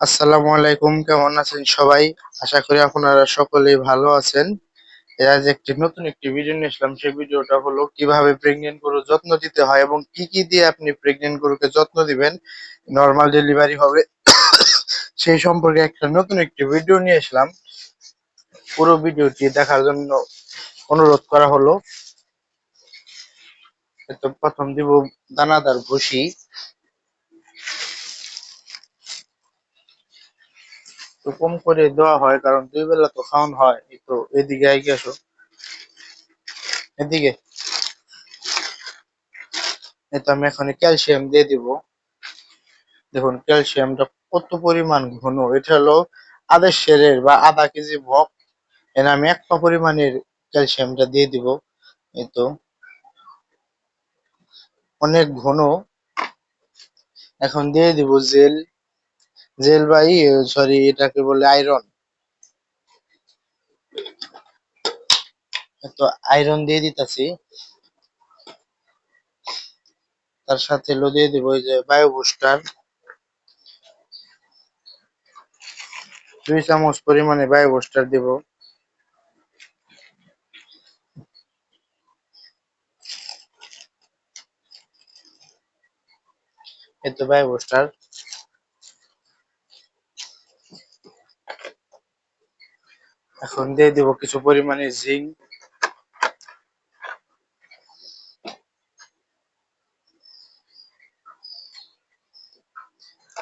আসসালামু আলাইকুম, কেমন আছেন সবাই? আশা করি আপনারা সকলেই ভালো আছেন। আজ একটি নতুন একটি ভিডিও নিয়ে আসলাম। সেই ভিডিওটা হলো, কীভাবে প্রেগনেন্ট গরুর যত্ন দিতে হয় এবং কি কি দিয়ে আপনি প্রেগনেন্ট গরুকে যত্ন দিবেন। নর্মাল ডেলিভারি হবে। সেই সম্পর্কে একটা নতুন একটি ভিডিও নিয়ে আসলাম। পুরো ভিডিওটি দেখার জন্য অনুরোধ করা হলো। প্রথম দিব দানাদার ভুসি। তো কম করে দেওয়া হয়, কারণ দুই বেলা তো খাওয়ানো হয়। তো এদিকে আগে আসো। এদিকে। তো আমি এখন ক্যালসিয়াম দিয়ে দিব। দেখুন ক্যালসিয়ামটা কত পরিমাণ ঘন? এটা হলো আধা সেরের বা আধা কেজি ভক এনে আমি একটা পরিমাণের ক্যালসিয়ামটা দিয়ে দিব। এই তো। অনেক ঘন। এখন দিয়ে দিব জেল। জেল বাই সরি এটাকে বলে আয়রন তো আয়রন দিয়ে দিতেছি। তার সাথে লো দিয়ে দিব ওই যে বায়ো বুস্টার দুই চামচ পরিমাণে বায়ো বুস্টার দিব। এই তো বায়ো বুস্টার এখন দিয়ে দিব, কিছু পরিমাণে জিঙ্ক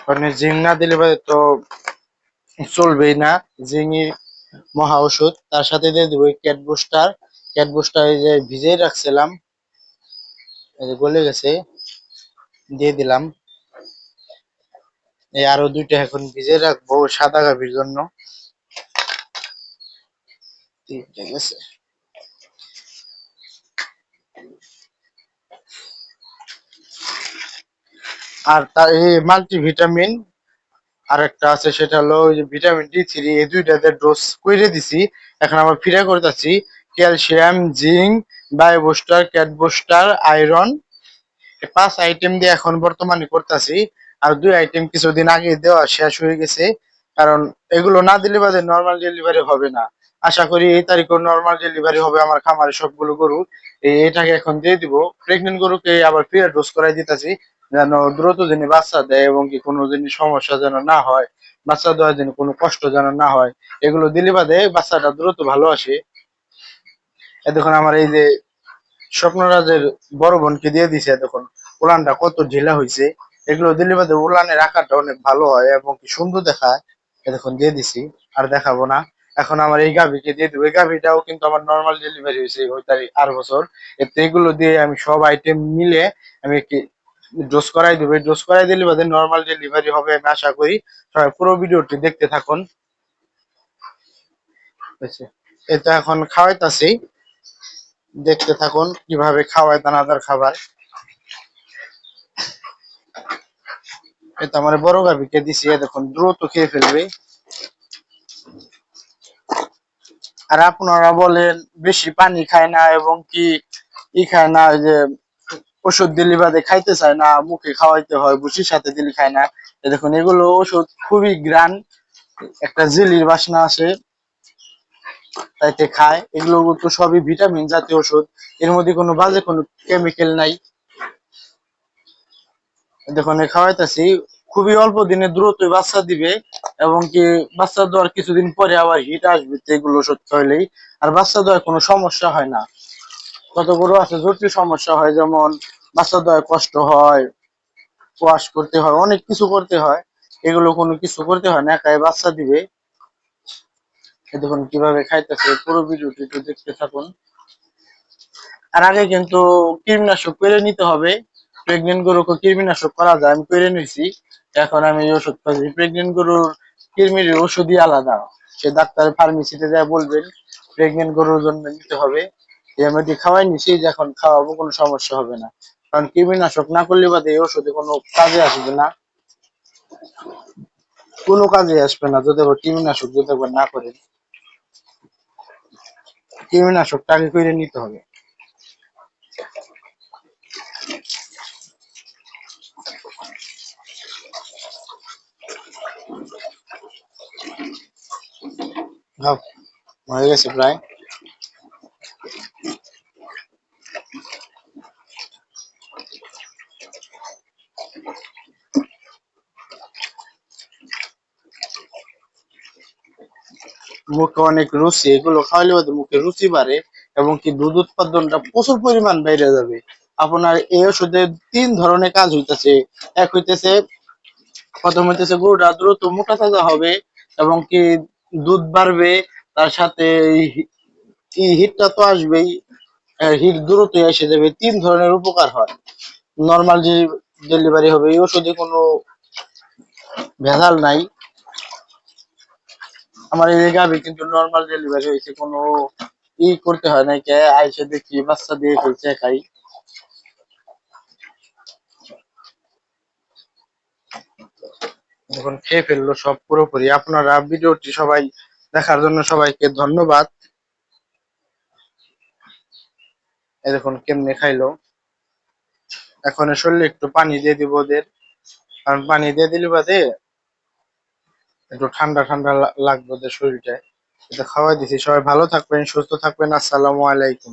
মানে জিঙ্ক না দিলে তো চলবেই না। জিঙ্গি মহা ওষুধ তার সাথে দিয়ে দিব ক্যাট বুস্টার। ক্যাট বুস্টার এই যে ভিজিয়ে রাখছিলাম গলে গেছে, দিয়ে দিলাম। এই আরও দুইটা এখন ভিজিয়ে রাখব সাদা গাভির জন্য। ঠিক আর তার এই মাল্টিভিটামিন আর একটা আছে, সেটা হলো যে ভিটামিন ডি থ্রি এই দুইটাতে ডোজ করে দিছি। এখন আমরা ফিরে করতেছি ক্যালসিয়াম জিঙ্ক বায়োবুস্টার ক্যাটবুস্টার আয়রন পাঁচ আইটেম দিয়ে এখন বর্তমানে করতেছি। আর দুই আইটেম কিছুদিন আগে দেওয়া শেষ হয়ে গেছে। কারণ এগুলো না দিলে বাদে নর্মাল ডেলিভারি হবে না। আশা করি এই তারিখও নর্মাল ডেলিভারি হবে আমার খামারে সবগুলো গরু। এটাকে এখন দিয়ে দিব। প্রেগনেন্ট গরুকে আবার ফিরে ডোজ করাই দিতেছি, যেন দ্রুত যেন বাচ্চা দেয় এবং কি কোনো জিনিস সমস্যা যেন না হয়, বাচ্চা দেওয়ার জন্য কোনো কষ্ট যেন না হয়, এগুলো দিলে বাদে বাচ্চাটা দ্রুত ভালো আসে। দেখুন আমার এই যে স্বপ্নরাজের বড় বোনকে দিয়ে দিছে দেখুন, উলানটা কত ঢিলা হয়েছে এগুলো দিলে বাদে উলানের আকারটা অনেক ভালো হয় এবং কি সুন্দর দেখায়। দেখুন, দিয়ে দিছি, আর দেখাবো না। এখন আমার এই গাভিকে দিয়ে দেবো। এই গাভিটাও কিন্তু আমার নর্মাল ডেলিভারি হয়েছে ওই তারিখ আর বছর। এতে এগুলো দিয়ে আমি সব আইটেম মিলে আমি কি ডোজ করাই দেবো। ডোজ করাই দিলে বাদে নর্মাল ডেলিভারি হবে আমি আশা করি। সবাই পুরো ভিডিওটি দেখতে থাকুন। এটা এখন খাওয়াইতাছি। দেখতে থাকুন কীভাবে খাওয়ায় দানাদার খাবার। এটা আমার বড় গাভিকে দিছি দেখুন, দ্রুত খেয়ে ফেলবে। আর আপনারা বলেন, বেশি পানি খায় না এবং কি ই খায় না যে ওষুধ দিলে বাদে খাইতে চায় না, মুখে খাওয়াইতে হয় বুসির সাথে দিলে খায় না। দেখুন, এগুলো ওষুধ খুবই গ্রান, একটা জেলির বাসনা আছে, তাইতে খায়। এগুলো তো সবই ভিটামিন জাতীয় ওষুধ, এর মধ্যে কোনো বাজে কোনো কেমিক্যাল নাই। দেখুন খাওয়াইতেছি খুবই অল্প দিনে দ্রুত বাচ্চা দিবে এবং কি বাচ্চা দেওয়ার কিছুদিন পরে আবার হিট আসবে এগুলো ওষুধ খাইলেই আর বাচ্চা দেওয়ার কোনো সমস্যা হয় না। কত গরু আছে? জটিল সমস্যা হয়, যেমন বাচ্চা দেওয়ার কষ্ট হয়, ওয়াশ করতে হয়, অনেক কিছু করতে হয়। এগুলো কোনো কিছু করতে হয় না, একাই বাচ্চা দিবে। দেখুন কীভাবে খাইতেছে, পুরো ভিডিওটি একটু দেখতে থাকুন। আর আগে কিন্তু কীটনাশক করে নিতে হবে। প্রেগনেন্ট গরুকে কৃমিনাশক করা যায়, আমি করে নিয়েছি এখন আমি ওষুধ খাচ্ছি। প্রেগনেন্ট গরুর কৃমির ওষুধই আলাদা। সে ডাক্তার ফার্মেসিতে যা বলবেন প্রেগনেন্ট গরুর জন্য নিতে হবে। এটি খাওয়াই নিছি এখন খাওয়াবো, কোনো সমস্যা হবে না। কারণ কৃমিনাশক না করলে বাদে এই ওষুধে কোনো কাজে আসবে না। কোনো কাজে আসবে না, যদি কৃমিনাশক যদি না করে কৃমিনাশকটা আগে করে নিতে হবে। হয়ে গেছে প্রায় মুখে অনেক রুচি, এগুলো খাওয়ালে হয়তো মুখে রুচি বাড়ে এবং কি দুধ উৎপাদনটা প্রচুর পরিমাণ বেড়ে যাবে। আপনার এই ওষুধে তিন ধরনের কাজ হইতেছে। এক হইতেছে, প্রথম হইতেছে গরুটা দ্রুত মোটা তাজা হবে এবং কি দুধ বাড়বে, তার সাথে হিটটা তো আসবেই হিট দ্রুত এসে যাবে, তিন ধরনের উপকার হয়। নর্মাল যে ডেলিভারি হবে, এই ওষুধে কোনো ভেজাল নাই। আমার এই গাবি কিন্তু নর্মাল ডেলিভারি হয়েছে, কোনো ই করতে হয় নাই, কে আইসে দেখি, বাচ্চা দিয়ে ফেলছে, খাই। এখন খেয়ে ফেলল সব পুরোপুরি। আপনারা ভিডিওটি সবাই দেখার জন্য সবাইকে ধন্যবাদ। এই দেখুন কেমনে খাইলো। এখন শরীরে একটু পানি দিয়ে দিব ওদের। কারণ পানি দিয়ে দিলে বাদে একটু ঠান্ডা ঠান্ডা লাগবে ওদের শরীরটায়। এটা খাওয়াই দিছি। সবাই ভালো থাকবেন, সুস্থ থাকবেন। আসসালামু আলাইকুম।